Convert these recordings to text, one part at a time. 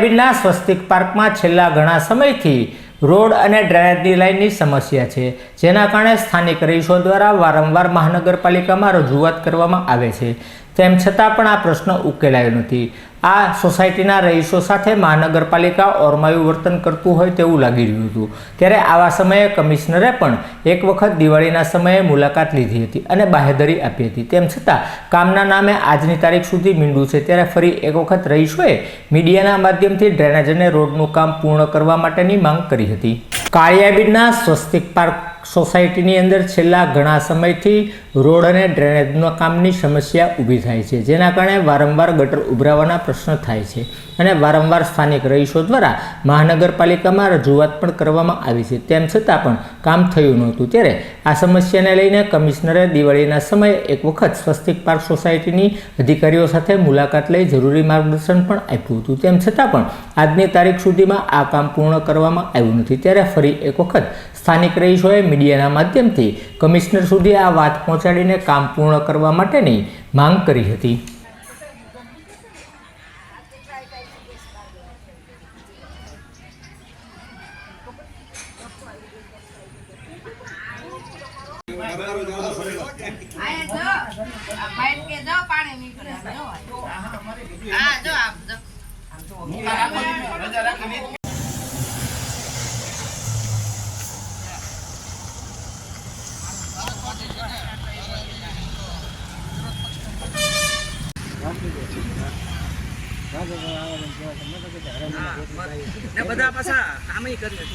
કાળિયાબીડના સ્વસ્તિક પાર્કમાં છેલ્લા ઘણા સમયથી રોડ અને ડ્રેનેજની લાઇનની સમસ્યા છે, જેના કારણે સ્થાનિક રહીશો દ્વારા વારંવાર મહાનગરપાલિકામાં રજૂઆત કરવામાં આવે છે. તેમ છતાં પણ આ પ્રશ્ન ઉકેલાયો નથી. આ સોસાયટીના રહીશો સાથે મહાનગરપાલિકા ઓરમાયું વર્તન કરતું હોય તેવું લાગી રહ્યું હતું. ત્યારે આવા સમયે કમિશનરે પણ એક વખત દિવાળીના સમયે મુલાકાત લીધી હતી અને બાહેધરી આપી હતી. તેમ છતાં, કામના નામે આજની તારીખ સુધી મીંડું છે. ત્યારે ફરી એક વખત રહીશોએ મીડિયાના માધ્યમથી ડ્રેનેજ અને રોડનું કામ પૂર્ણ કરવા માટેની માંગ કરી હતી. કાળિયાબીડના સ્વસ્તિક પાર્ક સોસાયટીની અંદર છેલ્લા ઘણા સમયથી રોડ અને ડ્રેનેજના કામની સમસ્યા ઊભી થાય છે, જેના કારણે વારંવાર ગટર ઉભરાવાના પ્રશ્ન થાય છે અને વારંવાર સ્થાનિક રહીશો દ્વારા મહાનગરપાલિકામાં રજૂઆત પણ કરવામાં આવી છે. તેમ છતાં પણ કામ થયું નહોતું. ત્યારે આ સમસ્યાને લઈને કમિશનરે દિવાળીના સમયે એક વખત સ્વસ્તિક પાર્ક સોસાયટીની અધિકારીઓ સાથે મુલાકાત લઈ જરૂરી માર્ગદર્શન પણ આપ્યું હતું. તેમ છતાં પણ આજની તારીખ સુધીમાં આ કામ પૂર્ણ કરવામાં આવ્યું નથી. ત્યારે ફરી એક વખત સ્થાનિક રહીશોએ મીડિયાના માધ્યમથી કમિશનર સુધી આ વાત પહોંચાડીને કામ પૂર્ણ કરવા માટેની માંગ કરી હતી. પાણી નીકળે છે, જો હા જો આપ જો ને બધા પાછા કામય કરી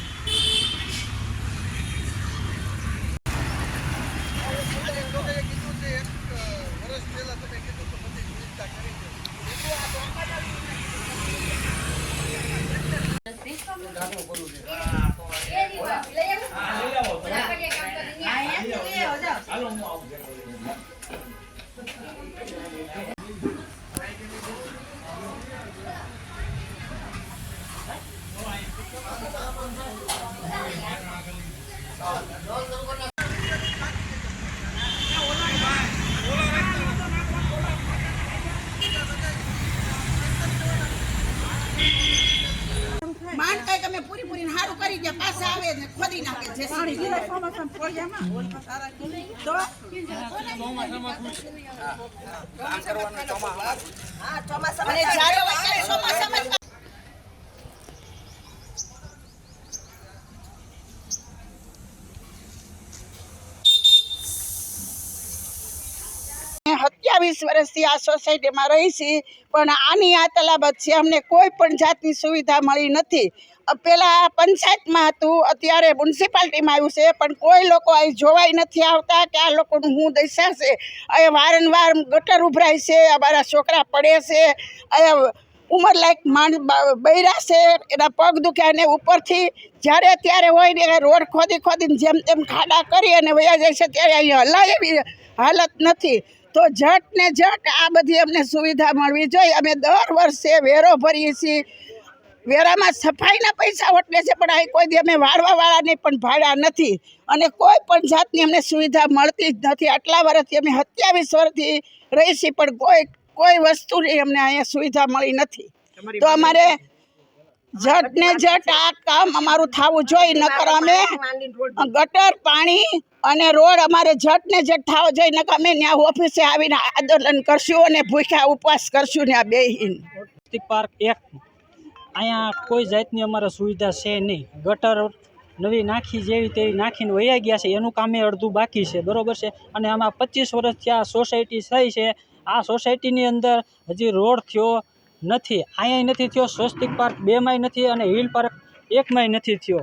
માંડ કંઈક અમે પૂરી પૂરી સારું કરી ગયા પાછા આવે ને ખોદી નાખે છે. તો? હા ચોમાસામાં સત્યાવીસ વર્ષથી આ સોસાયટીમાં રહી છીએ પણ આની આ તલાબત છે. અમને કોઈ પણ જાતની સુવિધા મળી નથી. પહેલાં પંચાયતમાં હતું, અત્યારે મ્યુનિસિપાલિટીમાં આવ્યું છે, પણ કોઈ લોકો અહીં જોવાય નથી આવતા કે આ લોકોનું શું દશા અહીં વારંવાર ગટર ઉભરાય છે અમારા છોકરા પડે છે, અહીંયા ઉંમરલાયક માણસ બૈરા છે, એના પગ દુખ્યા અને ઉપરથી જ્યારે ત્યારે હોય ને રોડ ખોદી ખોદીને જેમ તેમ ખાડા કરી અને વયા જાય છે, ત્યારે અહીંયા હલાય એવી હાલત નથી. તો જટ ને જટ આ બધી અમને સુવિધા મળવી જોઈએ. અમે દર વર્ષે વેરો ભરીએ છીએ. વેરામાં સફાઈના પૈસા વટલે છે પણ અહીં કોઈ દી અમે વાળવાવાળાને પણ ભાડા નથી. અને કોઈ પણ જાતની અમને સુવિધા મળતી જ નથી. આટલા વર્ષથી અમે સત્યાવીસ વર્ષથી રહી છીએ પણ કોઈ કોઈ વસ્તુની અમને અહીંયા સુવિધા મળી નથી. તો અમારે જટ ને જટ આ કામ અમારું થવું જોઈએ નકર અમે ગટર પાણી અને રોડ અમારે જટ ને જટ થવો જોઈએ નકર અમે ત્યાં ઓફિસે આવીને આંદોલન કરશું અને ભૂખ્યા ઉપવાસ કરશું ને આ બેહીન પાર્ક એક. અહીંયા કોઈ જાતની અમારે સુવિધા છે નહીં. ગટર નવી નાખી જેવી તેવી નાખીને વયા ગયા છે એનું કામે અડધું બાકી છે બરાબર છે? અને આમાં પચીસ વર્ષથી આ સોસાયટી થઈ છે. આ સોસાયટીની અંદર હજી રોડ થયો નથી. અહીંયા નથી થયો સ્વસ્તિક પાર્ક બેમાંય નથી અને હિલ પાર્ક એકમાંય નથી થયો.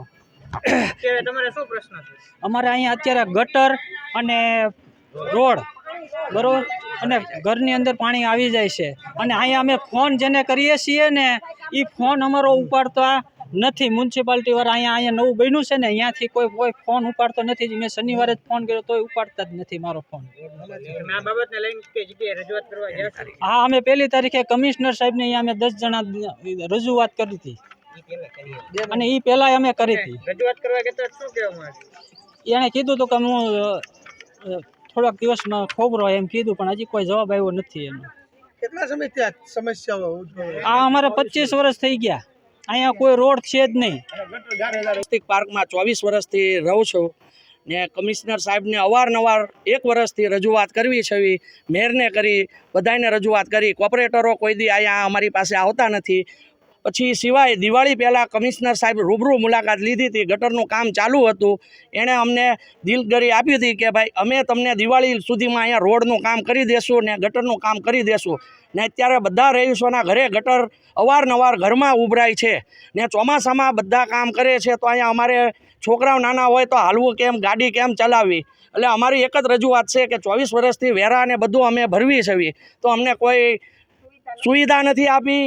તમારે શું પ્રશ્ન છે? અમારે અહીંયા અત્યારે ગટર અને રોડ બરોબર? અને ઘરની અંદર પાણી આવી જાય છે. અને અહીંયા અમે ફોન જેને કરીએ છીએ ને એ ફોન અમારો ઉપાડતા નથી. મ્યુનિસિપાલિટી વાળા અહીંયા અહીંયા નવું બન્યું છે ને અહીંયાથી કોઈ કોઈ ફોન ઉપાડતો નથી. મેં શનિવારે જ ફોન કર્યો તોય ઉપાડતા જ નથી મારો ફોન તમે આ બાબતને લઈને કઈ જગ્યાએ રજૂઆત કરવા ગયા છો? હા અમે પહેલી તારીખે કમિશનર સાહેબને અહીંયા અમે દસ જણા રજૂઆત કરી હતી. પહેલા અને એ પહેલાંય અમે કરી હતી. રજૂઆત કરવા એણે કીધું હતું કે હું થોડાક દિવસમાં ખોબરો એમ કીધું પણ હજી કોઈ જવાબ આવ્યો નથી એનો. કેટલા સમય આ સમસ્યાઓ આ અમારે પચીસ વર્ષ થઈ ગયા. અહીંયા કોઈ રોડ છે જ નહીં. પાર્કમાં ચોવીસ વર્ષથી રહું છું. ને કમિશનર સાહેબને અવારનવાર એક વર્ષથી રજૂઆત કરવી છે એવી મેયરને કરી બધાને રજૂઆત કરી. કોર્પોરેટરો કોઈ દી અહીંયા અમારી પાસે આવતા નથી. પછી સિવાય દિવાળી પહેલાં કમિશનર સાહેબ રૂબરૂ મુલાકાત લીધી હતી. ગટરનું કામ ચાલુ હતું. એણે અમને દિલગરી આપી હતી કે ભાઈ, અમે તમને દિવાળી સુધીમાં અહીંયા રોડનું કામ કરી દેશું ને ગટરનું કામ કરી દેશું. ને અત્યારે બધા રહીશોના ઘરે ગટર અવારનવાર ઘરમાં ઉભરાય છે. ને ચોમાસામાં બધા કામ કરે છે તો અહીંયા અમારે છોકરાઓ નાના હોય તો હાલવું કેમ, ગાડી કેમ ચલાવવી? એટલે અમારી એક જ રજૂઆત છે કે ચોવીસ વર્ષથી વેરા ને બધું અમે ભરવી છે તો અમને કોઈ સુવિધા નથી આપી.